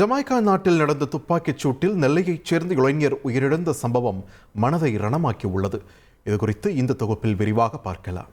ஜமாய்கா நாட்டில் நடந்த துப்பாக்கிச் சூட்டில் நெல்லையைச் சேர்ந்த இளைஞர் உயிரிழந்த சம்பவம் மனதை ரணமாக்கி உள்ளது இது குறித்து இந்த தொகுப்பில் விரிவாக பார்க்கலாம்.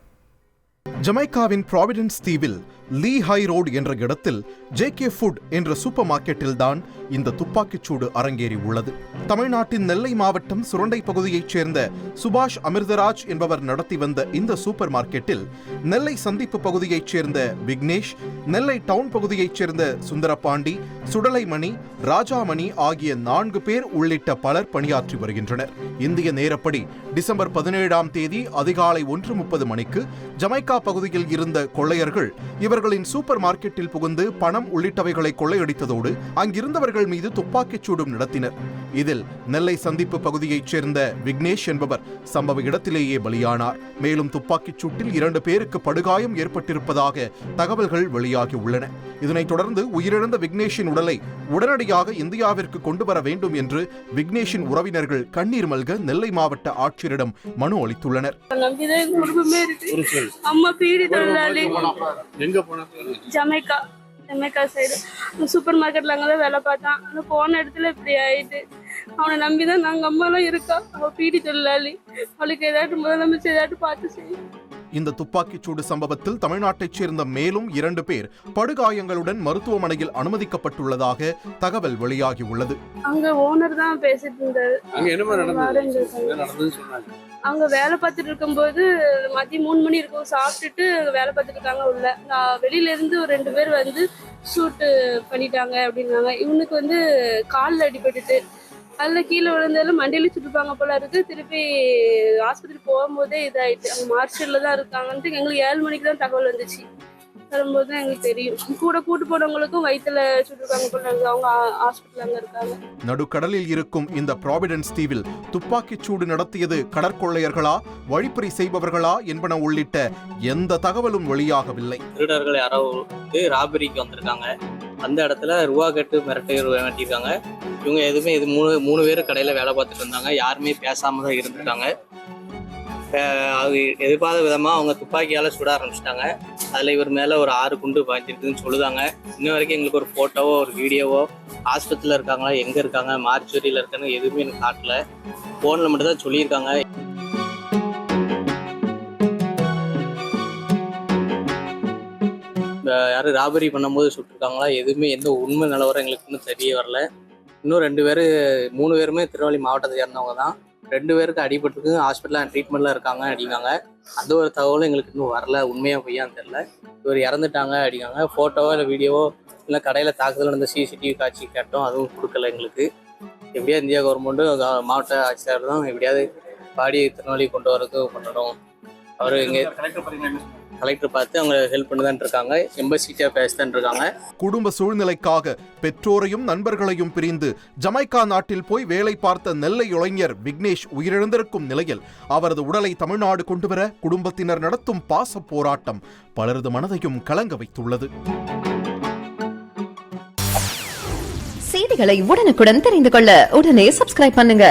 ஜமைக்காவின் ப்ராவிடன்ஸ் தீவில் லீ ஹை ரோடு என்ற இடத்தில் ஜே கே ஃபுட் என்ற சூப்பர் மார்க்கெட்டில் தான் இந்த துப்பாக்கிச் சூடு அரங்கேறி உள்ளது. தமிழ்நாட்டின் நெல்லை மாவட்டம் சுரண்டை பகுதியைச் சேர்ந்த சுபாஷ் அமிர்தராஜ் என்பவர் நடத்தி வந்த இந்த சூப்பர் மார்க்கெட்டில் நெல்லை சந்திப்பு பகுதியைச் சேர்ந்த விக்னேஷ் நெல்லை டவுன் பகுதியைச் சேர்ந்த சுந்தரபாண்டி சுடலைமணி ராஜாமணி ஆகிய நான்கு பேர் உள்ளிட்ட பலர் பணியாற்றி வருகின்றனர். இந்திய நேரப்படி டிசம்பர் பதினேழாம் தேதி அதிகாலை ஒன்று முப்பது மணிக்கு ஜமைக்கா பகுதியில் இருந்த கொள்ளையர்கள் இவர்களின் சூப்பர் மார்க்கெட்டில் புகுந்து பணம் உள்ளிட்டவைகளை கொள்ளையடித்ததோடு அங்கிருந்தவர்கள் மீது துப்பாக்கிச் சூடும் நடத்தினர். இதில் நெல்லை சந்திப்பு பகுதியைச் சேர்ந்த விக்னேஷ் என்பவர் சம்பவ இடத்திலேயே பலியானார். மேலும் துப்பாக்கிச் சூட்டில் இரண்டு பேருக்கு படுகாயம் ஏற்பட்டிருப்பதாக தகவல்கள் வெளியாகி உள்ளன. இதனைத் தொடர்ந்து உயிரிழந்த விக்னேஷின் உடலை உடனடியாக இந்தியாவிற்கு கொண்டு வர வேண்டும் என்று விக்னேஷின் உறவினர்கள் கண்ணீர் மல்க நெல்லை மாவட்ட ஆட்சியரிடம் மனு அளித்துள்ளனர். அம்மா பீடி தொழிலாளி ஜமைக்கா ஜமைக்கா சைடு சூப்பர் மார்க்கெட்ல அங்கதான் வேலை பார்த்தான் ஆனா போன இடத்துல இப்படி ஆயிட்டு. அவனை நம்பிதான் நாங்க அம்மாலாம் இருக்கா அவ பீடி தொழிலாளி அவளுக்கு ஏதாட்டும் முதலமைச்சர் ஏதாட்டும் பார்த்து செய்யும். இந்த துப்பாக்கிச் சூடு சம்பவத்தில் தமிழ்நாட்டைச் சேர்ந்த மேலும் இரண்டு பேர் படுகாயங்களுடன் மருத்துவமனையில் அனுமதிக்கப்பட்டுள்ளதாக தகவல் வெளியாகியுள்ளது. அங்க ஓனர் தான் பேசிட்டு இருந்தாரு. அங்க வேலை பார்த்துட்டு இருக்கும்போது மதியம் மூணு மணி இருக்கும். சாப்பிட்டுட்டு வேலை பார்த்துட்டு இருக்காங்க உள்ள. நான் வெளியில இருந்து ஒரு ரெண்டு பேர் வந்து ஷூட்டு பண்ணிட்டாங்க அப்படின்னாங்க. இவனுக்கு வந்து காலில் அடிபட்டுட்டு அதில் கீழே விழுந்தாலும் மண்டையில சுட்டுப்பாங்க போல இருக்கு. திருப்பி ஆஸ்பத்திரி போகும்போதே இதாயிட்டு அவங்க மார்ச்சல்ல தான் இருக்காங்கன்ட்டு எங்களுக்கு ஏழு மணிக்கு தான் தகவல் வந்துச்சு. வரும்போது தான் எங்களுக்கு தெரியும். கூட கூட்டு போனவங்களுக்கும் வயிற்றுல சுட்டுருக்காங்க போல இருக்கு. அவங்க ஹாஸ்பிட்டல் அங்கே இருக்காங்க. நடுக்கடலில் இருக்கும் இந்த ப்ராவிடன்ஸ் தீவில் துப்பாக்கிச் சூடு நடத்தியது கடற்கொள்ளையர்களா வழிப்பறி செய்பவர்களா என்பன உள்ளிட்ட எந்த தகவலும் வெளியாகவில்லை. திருடர்கள் யாரோ வந்து ராபரிக்கு வந்திருக்காங்க. அந்த இடத்துல ரூபா கட்டு மிரட்டு மாட்டியிருக்காங்க இவங்க எதுவுமே இது மூணு மூணு பேர் கடையில் வேலை பார்த்துட்டு இருந்தாங்க. யாருமே பேசாமல் தான் இருந்துட்டாங்க அது எதிர்பார்த்த விதமாக அவங்க துப்பாக்கியால் சுட ஆரம்பிச்சிட்டாங்க. அதில் இவர் மேலே ஒரு ஆறு குண்டு பாய்ச்சிருக்குன்னு சொல்லுதாங்க. இன்ன வரைக்கும் எங்களுக்கு ஒரு ஃபோட்டோவோ ஒரு வீடியோவோ ஆஸ்பத்திரியில் இருக்காங்களா எங்கே இருக்காங்க மார்ச்சுரியில் இருக்காங்க எதுவுமே எனக்கு காட்டல. ஃபோனில் மட்டும் தான் சொல்லியிருக்காங்க. இந்த யாரும் ராபரி பண்ணும்போது சுட்டிருக்காங்களா? எதுவுமே எந்த உண்மை நிலவரம் எங்களுக்கு இன்னும் தெரிய வரல. இன்னும் ரெண்டு பேர் மூணு பேருமே திருநெல்வேலி மாவட்டத்தை சேர்ந்தவங்க தான். ரெண்டு பேருக்கு அடிபட்டுருக்கு. ஹாஸ்பிட்டலில் ட்ரீட்மெண்ட்டில் இருக்காங்க அப்படிங்காங்க அந்த ஒரு தகவலும் எங்களுக்கு இன்னும் வரல. உண்மையாக பொய்யான்னு தெரில இவர் இறந்துட்டாங்க அப்படிங்காங்க ஃபோட்டோவோ இல்லை வீடியோவோ இல்லை கடையில் தாக்குதல் நடந்த சிசிடிவி காட்சி கேட்டோம். அதுவும் கொடுக்கல எங்களுக்கு. எப்படியா இந்தியா கவர்மெண்ட்டும் மாவட்ட ஆட்சியர் தான் எப்படியாவது பாடி திருநெல்வேலி கொண்டு வரதுக்கு பண்ணணும் அவர் இங்கே கலெக்டர் பார்த்து அவங்க ஹெல்ப் பண்ணி தான் இருக்காங்க எம்பசிட்டியாக பேச தான் இருக்காங்க. குடும்ப சூழ்நிலைக்காக பெற்றோரையும் நண்பர்களையும் பிரிந்து ஜமைக்கா நாட்டில் போய் வேலை பார்த்த நெல்லை இளைஞர் விக்னேஷ் உயிரிழந்திருக்கும் நிலையில் அவரது உடலை தமிழ்நாடு கொண்டுவர குடும்பத்தினர் நடத்தும் பாச போராட்டம் பலரது மனதையும் கலங்க வைத்துள்ளது. செய்திகளை உடனுக்குடன் தெரிந்து கொள்ள உடனே சப்ஸ்கிரைப் பண்ணுங்க.